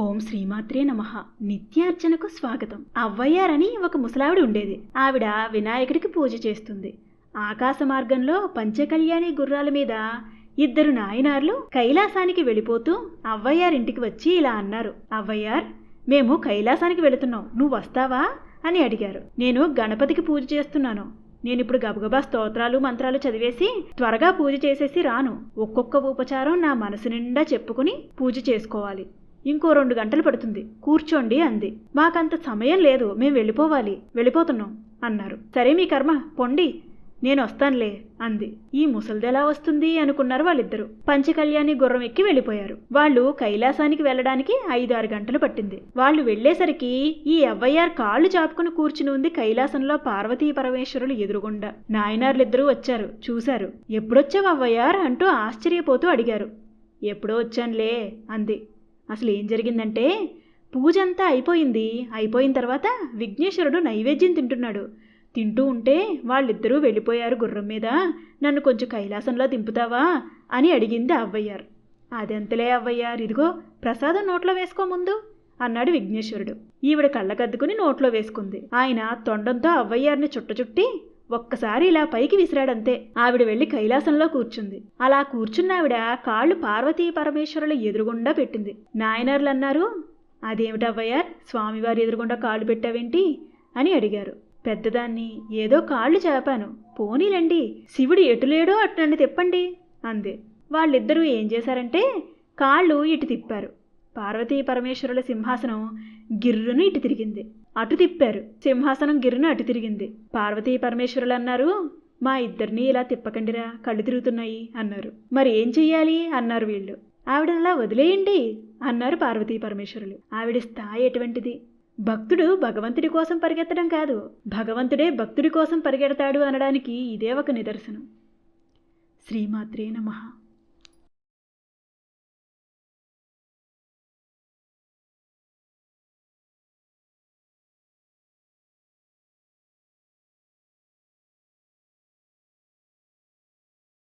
ఓం శ్రీమాత్రే నమ. నిత్యార్చనకు స్వాగతం. అవ్వయ్యారని ఒక ముసలావిడ ఉండేది. ఆవిడ వినాయకుడికి పూజ చేస్తుంది. ఆకాశ మార్గంలో పంచకళ్యాణి గుర్రాల మీద ఇద్దరు నాయనార్లు కైలాసానికి వెళ్ళిపోతూ అవ్వయ్యారింటికి వచ్చి ఇలా అన్నారు. అవ్వయ్యార్ మేము కైలాసానికి వెళుతున్నాం. నువ్వు వస్తావా? అని అడిగారు. నేను గణపతికి పూజ చేస్తున్నాను. నేను ఇప్పుడు గబగబా స్తోత్రాలు మంత్రాలు చదివేసి త్వరగా పూజ చేసేసి రాను. ఒక్కొక్క ఉపచారం నా మనసు నిండా చెప్పుకుని పూజ చేసుకోవాలి. ఇంకో రెండు గంటలు పడుతుంది. కూర్చోండి అంది. మాకంత సమయం లేదు. మేము వెళ్ళిపోవాలి. వెళ్ళిపోతున్నాం అన్నారు. సరే మీ కర్మ. పొండి. నేను వస్తానులే అంది. ఈ ముసల్దెలా వస్తుంది అనుకున్నారు వాళ్ళిద్దరూ. పంచకళ్యాణి గుర్రం ఎక్కి వెళ్ళిపోయారు. వాళ్ళు కైలాసానికి వెళ్ళడానికి ఐదు ఆరు గంటలు పట్టింది. వాళ్ళు వెళ్ళేసరికి ఈ ఎవ్వయ్యార్ కాళ్ళు చాపుకుని కూర్చుని ఉంది కైలాసంలో పార్వతీ పరమేశ్వరులు ఎదురుగుండా. నాయనార్లిద్దరూ వచ్చారు. చూశారు. ఎప్పుడొచ్చావు అవ్వయ్యార్? అంటూ ఆశ్చర్యపోతూ అడిగారు. ఎప్పుడో వచ్చానులే అంది. అసలు ఏం జరిగిందంటే పూజ అంతా అయిపోయింది. అయిపోయిన తర్వాత విఘ్నేశ్వరుడు నైవేద్యం తింటున్నాడు. తింటూ ఉంటే వాళ్ళిద్దరూ వెళ్ళిపోయారు గుర్రం మీద. నన్ను కొంచెం కైలాసంలో దింపుతావా? అని అడిగింది అవ్వయ్యారు అదెంతలే అవ్వయ్యారు ఇదిగో ప్రసాదం నోట్లో వేసుకో ముందు అన్నాడు విఘ్నేశ్వరుడు. ఈవిడ కళ్ళకద్దుకుని నోట్లో వేసుకుంది. ఆయన తొండంతో అవ్వయ్యారిని చుట్టచుట్టి ఒక్కసారి ఇలా పైకి విసిరాడంతే ఆవిడ వెళ్ళి కైలాసంలో కూర్చుంది. అలా కూర్చున్న ఆవిడ కాళ్ళు పార్వతీ పరమేశ్వరుల ఎదురుగుండా పెట్టింది. నాయనర్లు అన్నారు అదేమిటవ్వయ్యార్ స్వామివారి ఎదురుగుండా కాళ్ళు పెట్టావేంటి? అని అడిగారు. పెద్దదాన్ని ఏదో కాళ్ళు చేపాను. పోనీలండి శివుడు ఎటులేడో అటు నన్ను తిప్పండి అంది. వాళ్ళిద్దరూ ఏం చేశారంటే కాళ్ళు ఇటు తిప్పారు. పార్వతీ పరమేశ్వరుల సింహాసనం గిర్రును ఇటు తిరిగింది. అటు తిప్పారు. సింహాసనం గిర్రును అటు తిరిగింది. పార్వతీ పరమేశ్వరులు అన్నారు మా ఇద్దరిని ఇలా తిప్పకండిరా కళ్ళు తిరుగుతున్నాయి అన్నారు. మరి ఏం చెయ్యాలి? అన్నారు వీళ్ళు. ఆవిడ అలా వదిలేయండి అన్నారు పార్వతీ పరమేశ్వరులు. ఆవిడ స్థాయి ఎటువంటిది? భక్తుడు భగవంతుడి కోసం పరిగెత్తడం కాదు. భగవంతుడే భక్తుడి కోసం పరిగెడతాడు అనడానికి ఇదే ఒక నిదర్శనం. శ్రీమాత్రే నమః.